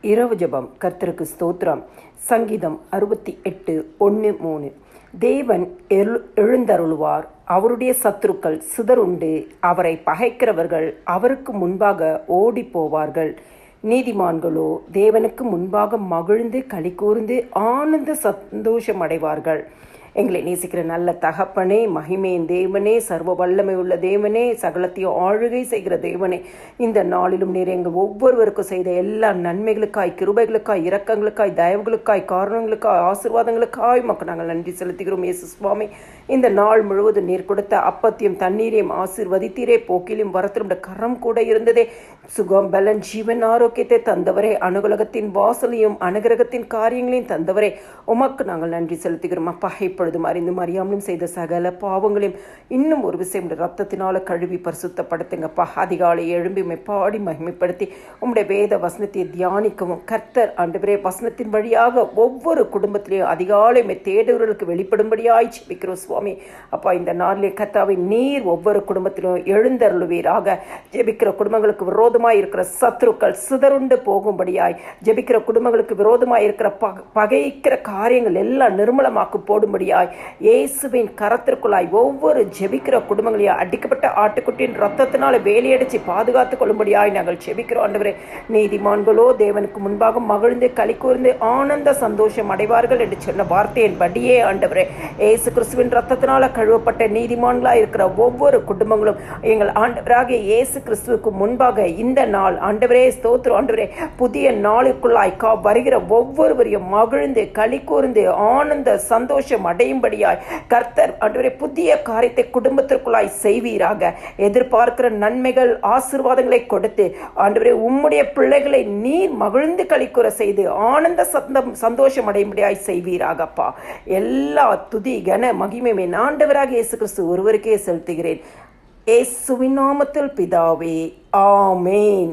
இரவு ஜபம் கர்த்தருக்கு ஸ்தோத்திரம். சங்கீதம் அறுபத்தி எட்டு ஒன்று மூணு. தேவன் எழு எழுந்தருளுவார். அவருடைய சத்துருக்கள் சிதறுண்டு அவரை பகைக்கிறவர்கள் அவருக்கு முன்பாக ஓடி போவார்கள் நீதிமான்களோ தேவனுக்கு முன்பாக மகிழ்ந்து களி கூர்ந்து ஆனந்த சந்தோஷம் அடைவார்கள். எங்களை நேசிக்கிற நல்ல தகப்பனே மகிமையின் தேவனே சர்வ வல்லமை உள்ள தேவனே சகலத்தையும் ஆளுகை செய்கிற தேவனே. இந்த நாளிலும் நீர் எங்கள் ஒவ்வொருவருக்கும் செய்த எல்லா நன்மைகளுக்காய் கிருபைகளுக்காய் இரக்கங்களுக்காய் தயவுகளுக்காய் காரணங்களுக்காய் ஆசிர்வாதங்களுக்காய் மக்கள் நாங்கள் நன்றி செலுத்துகிறோம். இயேசு சுவாமி இந்த நாள் முழுவதும் நீர் கொடுத்த அப்பத்தையும் தண்ணீரையும் ஆசிர்வதித்தீரே. போக்கிலும் வரத்திலும் கரம் கூட இருந்ததே. சுகம் பலன் ஜீவன் ஆரோக்கியத்தை தந்தவரே. அனுகலகத்தின் வாசலையும் அனுகிரகத்தின் காரியங்களையும் தந்தவரே. உமக்கு நாங்கள் நன்றி செலுத்துகிறோம். அப்பா இப்பொழுதும் அறிந்து அறியாமலும் செய்த சகல பாவங்களையும் இன்னும் ஒரு விஷயம் ரத்தத்தினால கழுவி பரிசுத்தப்படுத்துங்கப்பா. அதிகாலை எழும்பி மெப்பாடி மகிமைப்படுத்தி உம்முடைய வேத வசனத்தை தியானிக்கவும். கர்த்தர் ஆண்டவரே வசனத்தின் வழியாக ஒவ்வொரு குடும்பத்திலையும் அதிகாலை தேடுவர்களுக்கு வெளிப்படும்படியாய் ஜெபிக்கிறோம் சுவாமி. அப்பா இந்த நாளிலே கர்த்தாவை நீர் ஒவ்வொரு குடும்பத்திலும் எழுந்தருளுவீராக. ஜெபிக்கிற குடும்பங்களுக்கு விரோதமாய் இருக்கிற சத்ருக்கள் சிதறுண்டு போகும்படியாய். ஜெபிக்கிற குடும்பங்களுக்கு விரோதமாய் இருக்கிற பக பகைக்கிற காரியங்கள் எல்லாம் நிர்மலமாக்கு போடும்படியாய் இயேசுவின் கரத்திற்குள்ளாய் ஒவ்வொரு ஜெபிக்கிற குடும்பங்களையும் அடிக்கப்பட்ட ஆட்டுக்குட்டியின் ரத்தத்தினால வேலையடிச்சு பாதுகாத்துக் கொள்ளும்படியாய் நாங்கள் ஜெபிக்கிறோம். ஆண்டவரே நீதிமான்களோ தேவனுக்கு முன்பாக மகிழ்ந்து களி கூர்ந்து ஆனந்த சந்தோஷம் அடைவார்கள் என்று சொன்ன வார்த்தையின் படியே ஆண்டவரே ஏசு கிறிஸ்துவின் ரத்தத்தினால கழுவப்பட்ட நீதிமான்களா இருக்கிற ஒவ்வொரு குடும்பங்களும் எங்கள் ஆண்டவராகிய இயேசு கிறிஸ்துவுக்கு முன்பாக இந்த நாள் ஆண்டவரே ஸ்தோத்திரம். ஆண்டவரே புதிய நாளுக்குள்ளாய் கா வருகிற ஒவ்வொருவரையும் மகிழ்ந்து களி கூர்ந்து ஆனந்த சந்தோஷம் அடையும்படியாய் கர்த்தர் ஆண்டவரே புதிய காரியத்தை குடும்பத்திற்குள்ளாய் செய்வீராக. எதிர்பார்க்கிற நன்மைகள் ஆசிர்வாதங்களை கொடுத்து ஆண்டவரே உம்முடைய பிள்ளைகளை நீர் மகிழ்ந்து கழிக்குற செய்து ஆனந்த சந்தம் சந்தோஷம் அடையும்படியாய் செய்வீராகப்பா. எல்லா துதி கன மகிமையுமே ஆண்டவராக இயேசு கிறிஸ்து ஒருவருக்கே செலுத்துகிறேன். ஏசுவின் நாமத்தில் பிதாவே ஆமேன்.